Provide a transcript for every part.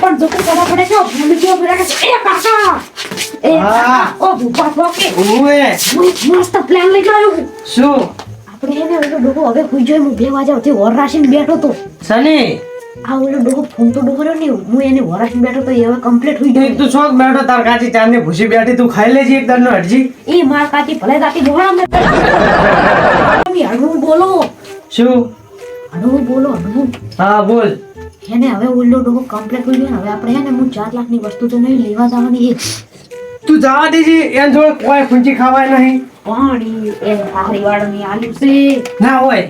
પણ જોકે કરવા પડે છે ભૂલી ગયો પેલા કે એ કાકા! એ ઓ ભૂપા ઓવે હું મસ્ત પ્લાન લઈને આવ્યો શું? આપણે એને ઓલો ડોકો હવે હુઈ જોઈ હું બે વાગે ઉઠી વર રાખીને બેઠો તો સની આ ઓલો ડોકો ફોન તો ડોકો ને હું એને વર રાખીને બેઠો તો એ હવે કમ્પ્લીટ હુઈ ગયો. તું શોખ બેઠો તાર કાચી ચાંદની ભૂસી બેઠી તું ખાઈ લેજે એક દાડનો હટજી એ માર કાચી ભલે કાચી ડોળા મે તમે હળવું બોલો. શું? હળવું બોલો અનુભવ હા. બોલ. એને હવે ઓલ્ડો ડોકો કમ્પ્લીટ કરી ગયો ને હવે આપણે હે ને હું ચાર લાખની વસ્તુ તો નહીં લેવા જવાની છે તું જવા દેજે એન જોડે કોઈ ખુંચી ખાવાય નહીં. પાણી એ હારી વાળની આલુ છે? ના હોય.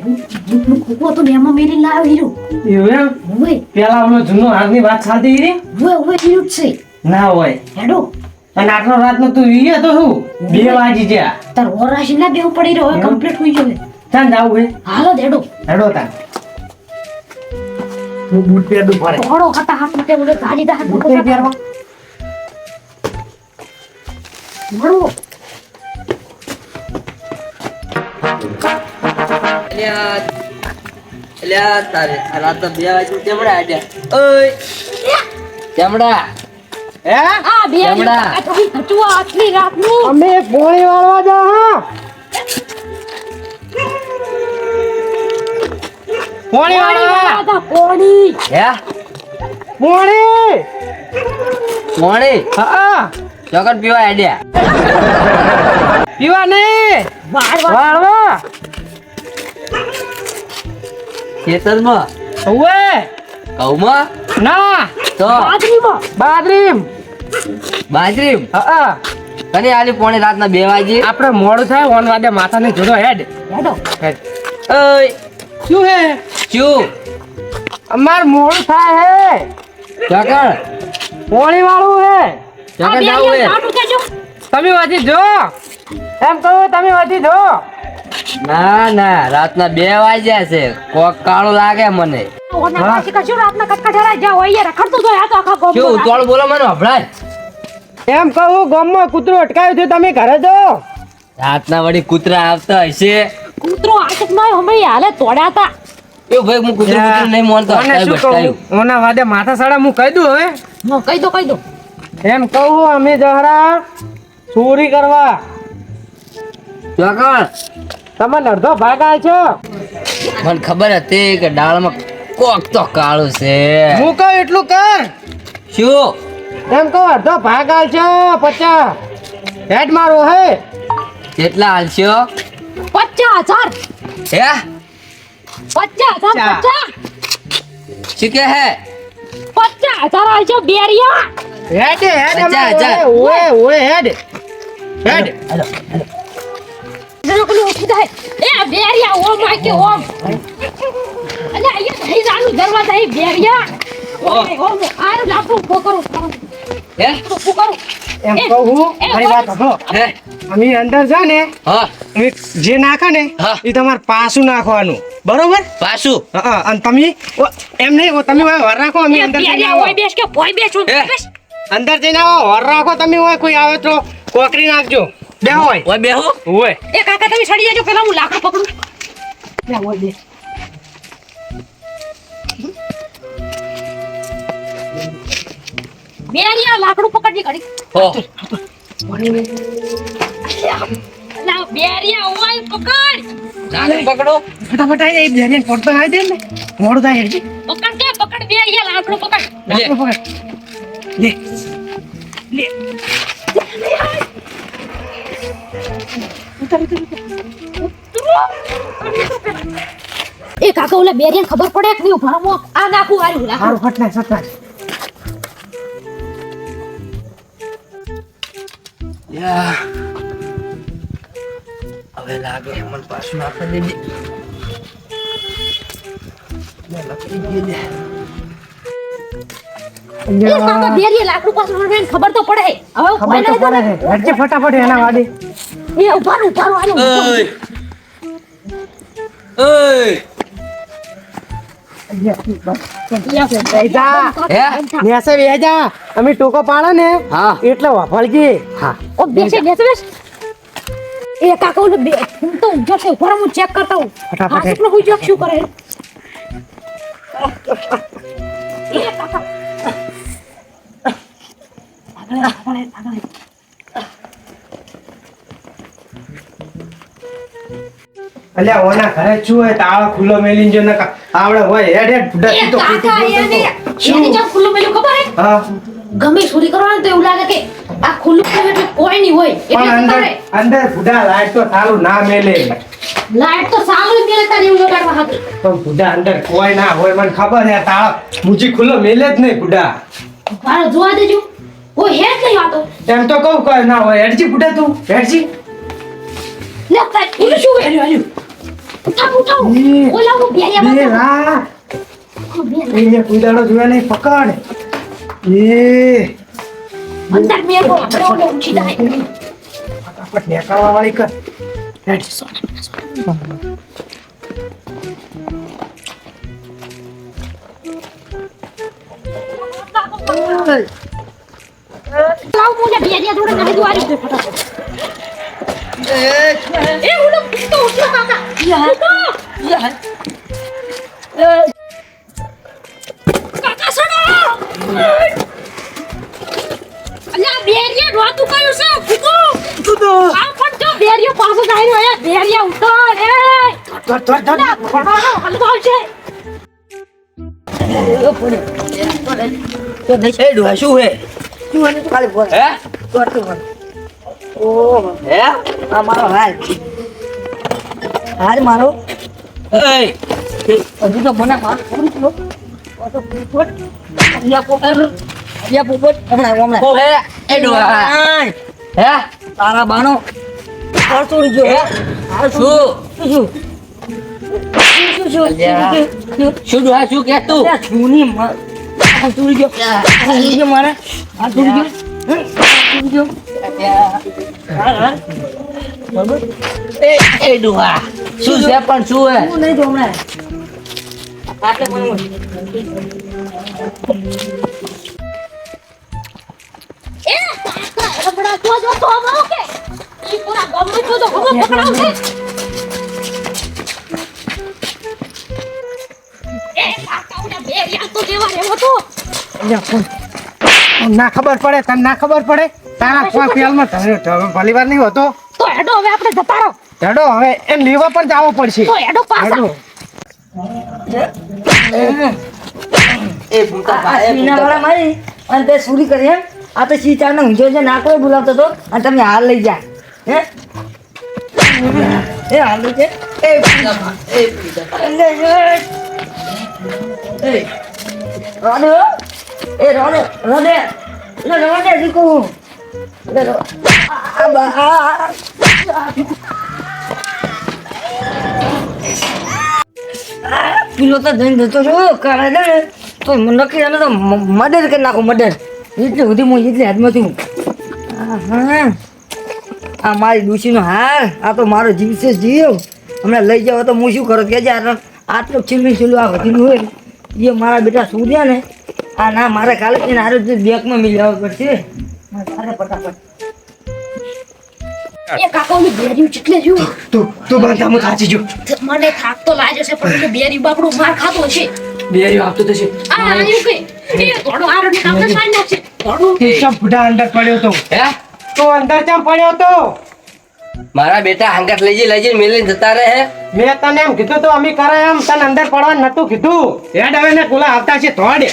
જૂઠનું ખોખો તો એમાં મેરી લાવ હીરો. એવું હોય. પેલા ઓલો જૂનો હાથની વાત સાધી હીરી? હોય હોય હીરો છે. ના હોય. હેડો. અને આટલો રાતનો તું ઈએ તો શું? બે વાગી ગયા. તાર ઓરાશી ના બેહું પડી રહ્યો? કમ્પ્લીટ હોઈ જવે ચાલ જાવું હે? હાલો દેડો હેડો તાર હું બૂટ પહેરું પડે થોડો હતા હાથ માટે બોલે ગાડી દા હાથ બૂટ પહેરવા મળો અલ્યા તારે આ રાત બે વાગે ચમડા આડ્યા ઓય ચમડા હે? આ બે. આ તો અહીં કચુઆ અમે પોણી વાળવા જા હા. પોણી વાળા? હતા, પાણી હે? પોણી પોણી હા. ચોકટ પીવા આડ્યા પીવા નહીં. વાળવા. ખેતરમાં? ઓવે ઘઉંમાં? ના. તો? બાજરીમાં. બાદરીમ બાજરી હા. તને આલી પોણી રાતના બે વાગે? આપણે મોડું થાય ઓન માથા માથાને જોડો હેડ. હેડો. હેડ. ઓય. શું હે? શું અમાર મોડું થાય હે. ચોકડ પોણી વાળું હે આ જાવ હે. તમે વધી જો. એમ કહું તમે વધી જો. ના ના રાતના બે વાગ્યા છે. કોક કાળો લાગે મને. ઓના હા. પાછી કશું રાતના કટકટારા જાઓ, અહીંયા રખડતું જાય, આ તો આખા ગામમાં. શું રાત. ઉતાવળ બોલો મને અભળાય એમ કહું ગામમાં કૂતરું અટકાયું છે તમે ઘરે જો. રાતના વળી કૂતરા આવતા હશે. કૂતરો આટકમાં હમણાં હાલે તોડ્યા હતા. એ ભાઈ હું કુતરું કુતરું નહીં માનતો. ઓને શું કહું? ઓના વાદે માથા સાડા હું કહી દઉં હવે? હું કહી દો કહી દો. એમ કહું અમે જહરા ચોરી કરવા. ચોકડ તમને અડધો ભાગ છો. મને ખબર હતી કે ડાળમાં કોક તો કાળું છે. હું કહું એટલું કર. શું? એમ કહું અડધો ભાગ છો પચાસ. હેડ મારો હે. કેટલા હાલશો પચાસ હજાર. હે? પચાસ. પચાસ. શું કે હે? પચાસ હજાર આવશે બેરિયા. હેડ હેડ પચાસ હજાર. ઓએ ઓએ હેડ. હેડ. જરા પેલું ઉઠી જાય. એ બેરિયા ઓમ આ કે ઓમ. અલે અહીંયા થઈ જાનું દરવાજા એ બેરિયા. ઓમ ઓમ આ લાપુ પોકરો હે? પોકરો એમ. કહું મારી વાત સાંભળો. હે? અમે અંદર જા ને હા. અમે જે નાખે ને એ તમારે પાછું નાખવાનું. બરોબર? પાછું હા, અને તમે એમ નહીં તમે ઓય વર રાખો અમે અંદર ઓય બેસ કે અંદર જઈને આવો. વર રાખો તમે હોય કોઈ આવે તો કોકરી નાખજો. બે હોય. ઓય બેહો હોય. એ કાકા તમે સડી જજો પેલા હું લાકડું પકડું. બે બેરિયા લાકડું પકડજી ઘડી હો. લા બેરિયા ઓય પકડ. ચાલે પકડો. ફટાફટ આવી જાય બેરિયન પડતો આવી દે ને. મોડું થાય. પકડ કે પકડ બેરિયા લાકડું પકડ. લે. લાકડું પકડ. લે. લે. એ કાકા ઓલા બેરિયા ખબર પડે કે નહીં? ભરમો આ નાખું હારું લાકડું. હારું ફટ નાખ ફટ નાખ યા હવે લાગે મને પાછું આપી દે એ કાકા બેરિયા લાકડું પાછળ વળે ને ખબર તો પડે હવે ફટાફટ એના વાડી એ ઊભા રહો, ઊભા રહો, હાલો, ઊભા રહો. ઓય અમે ટોકો પાડે ને. હા. એટલે વાપરજી. હા. ઓ બેસે બેસે બેસ એ કાકા ઓલો બે. હું તો છે. ઊભા હું ચેક કરતા હું ફટાફટ. આ હું ચેક શું કરે? એ કાકા આગળ આગળ આગળ અલ્યા ઓના ઘરે શું હોય? તાળો ખુલ્લો મેલીને જો નકા આવડે હોય હેડ હેડ ફૂટા તો એને જેમ ખુલ્લું પેલું ખબર હે? હા. ગમે ચોરી કરવાનું તો એવું લાગે કે આ ખુલ્લું પેલું એટલે કોઈ નહીં હોય. પણ અંદર અંદર ફૂટા લાઈટ તો સારું ના મેલે. લાઈટ તો સારું મેલે તારે એવું લગાડવા હતી પણ ફૂટા અંદર કોઈ ના હોય મને ખબર હે તાળો મુજી ખુલ્લો મેલે જ નહીં ફૂટા મારો જોવા દેજો. કોઈ હે જ નહીં આતો એમ તો કહું કોઈ ના હોય. હેડજી ફૂટા તું હેડજી. લે ખુલ્લું શું કર્યું હજુ ઉઠાવ ઉઠાવ. ઓલા હું. બેરિયા બે રા એ કુદાડો જોયા નહીં પકડ. એ અંદર મેરો આપણે ઉઠી જાય ફટાફટ નેકાળવા વાળી કર હેડ લાવ મુને બેરિયા જોડે નાખી દો આરી. એ ઓલો તો ઉઠો કાકા. ઉઠો. કાકા સડો અલ્યા બેરિયા રોતું કયું છે ફૂકો આ પણ જો બેરિયો પાછો જાય રહ્યો એ બેરિયા ઉઠો રે ધર ધર ધર અલ્યા તો હલવાલ છે એ ડોહા શું હે હે હે આ મારો હાલ હાલ મારો. એય. હજુ તો મને માર પૂરી થયો? આ તારા બાનો શું? શું શું શું અલ્યા. શું શું? શું ડોહા શું કે તું? જૂની માં ગયો. હાલ તોડી ગયો મારે. તોડી ગયો. હમ, ગયો. હાલ હાલ બરાબર? એ એ ડોહા. શું છે પણ શું હે? હું નહીં તો હમણાં. આટલે એ રબડા તો જો તો આવો કે ઈ પૂરા ગામમાં તો તો હમો પકડાવશે એ કાકા ઓલા બેરિયા તો દેવા રેવો તો. અલ્યા કોણ ના ખબર પડે તને ના ખબર પડે? તારા કોઈ ફિયાલમાં તને ભલી વાર નહીં હોતો. તો હેડો હવે આપણે જતા રહો. હેડો હવે એ લેવા પણ જવો પડશે. તો હેડો પાછા. એ ભૂતા ભાઈ સીનાવાળા મારી અને તે સુરી કરી એમ. આ તો સીતાને ઊંઝો છે નાકો બોલાવતો હતો અને તમે હાલ લઈ જા. હે? એ હાલ લઈ જાય એ ભાઈ એ લે. એ. રોને. એ રોને રોને. રોને રોડે દીકુ રોને આ બા. પેલો તો જઈને જતો રહ્યો કરે ને તો નક્કી એને તો મર્ડર કરી નાખો, મર્ડર. એટલે સુધી હું એટલે હાથમાં છું. આ મારી ડૂસીનો હાર, આ તો મારો જીવ છે જીવ. હમણાં લઈ જાવ તો હું શું કરું? કે આટલું છીલવી છીલું આ વધીનું હોય એ મારા બેટા સૂર્યા ને? આ ના, મારે કાલે હારે જ બેગમાં મિલાવવા પડશે. મારે ફટાફટ એ કાકાનું બેર્યું ચીકલે જો તું તું બાંધામાં થાચી જો મને થાક તો લાગે છે પણ બેર્યું બાપડું માર ખાતો છે બેર્યું આપતો છે. આ આયું કે એ ઘોડો આરો ને કામ સાંજ નાખશે. ઘોડો એ સબ બુઢા અંદર પડ્યો તો. હે? તો અંદર કેમ પડ્યો તો? મારા બેટા હંગત લઈ લઈ જઈને મેલી જતા રહે હે? મેં તને એમ કીધું તો અમે કરે એમ તને અંદર પડવા નતું કીધું. હેડ હવે ને કુલા આવતા છે થોડે